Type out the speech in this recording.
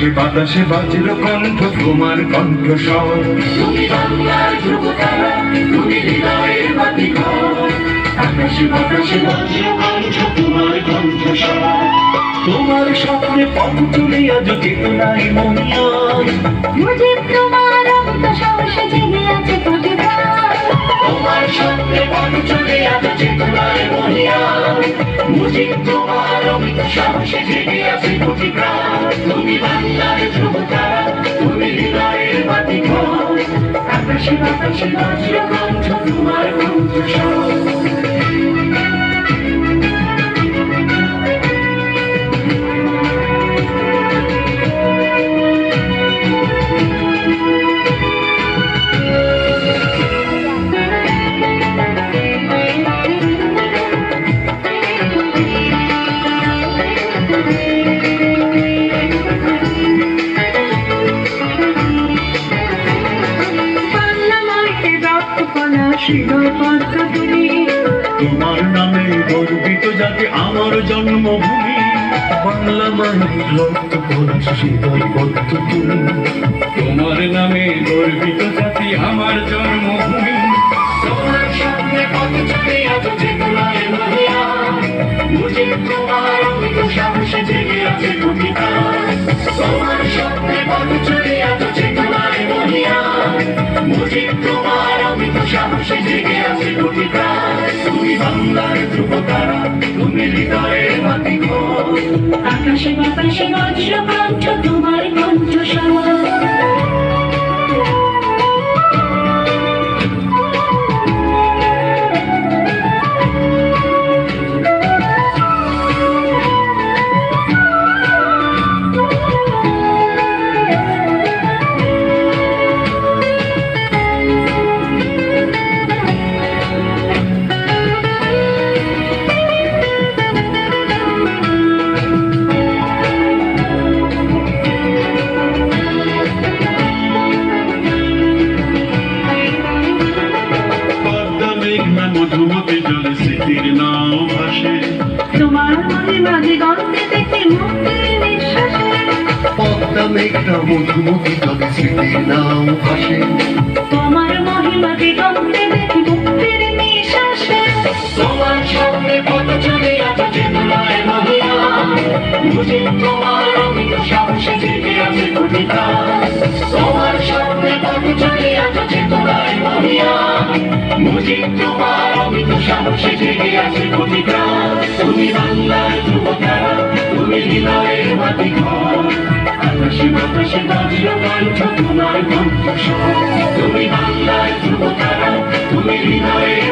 আকাশে বাতাসে বাজল কণ্ঠ তোমার কণ্ঠ স্বর তুমি বাংলার ধ্রুবতারা তুমি হৃদয়ের বাতিঘর। আকাশে বাতাসে বজ্র কণ্ঠ তোমার স্বপ্নে পথ চলে আজ চেতনায় মনিয়ার মুজিব তোমার জেগে আছে তোমার স্বপ্নে পথ চলে আজ চেতনায় মহিয়ান মুজিব তোমার অমিত সাহসে জেগে আছে তুমি বাংলার ধ্রুবতারা তুমি হৃদয়ের বাতিঘর। আকাশে বাতাসে বজ্র কণ্ঠ তোমার কণ্ঠস্বর। কলা হৃদয় পদ্ম তোমার নামে গর্বিত যাতে আমার জন্মভূমি। বাংলা মায়ের রক্ত হৃদয় বদ্ধ তুমি তোমার নামে গর্বিত জাতি আমার জন্মভূমি। তোমার স্বপ্নে পথ চলে আজ চেতনায় মহিয়ান মুজিব তোমার অমিত সাহসে জেগে আছে কোটি তোমার স্বপ্নে পথ চলে মুজিব তোমার অমিত সাহসে জেগে আছে কোটি তুমি বাংলার ধ্রুবতারা তুমি হৃদয়ের বাতি আকাশে বাতাসে বজ্র কণ্ঠ তোমার তোমার মহিমা দিগন্তে দেখে মুক্তির নিঃশ্বাসে। পদ্মা মেঘনা মধুমতি জলে স্মৃতির নাম ভাসে তোমার মহিমা দিগন্তে দেখে মুক্তির নিঃশ্বাসে। তোমার স্বপ্নে পথ চলে আজ চেতনায় মহিয়ান মুজিব তোমার অমিত সাহসে জেগে আছে প্রাণ তোমার স্বপ্নে পথ চলে আজ চেতনায় মহিয়ান মুজিব তোমার অমিত সাহসে জেগে আছে প্রাণ তুমি বাংলার ধ্রুবতারা তুমি হৃদয়ের মাটি আকাশে বাতাসে বজ্র কণ্ঠ তোমার কণ্ঠস্বর তুমি বাংলার ধ্রুবতারা তুমি হৃদয়ের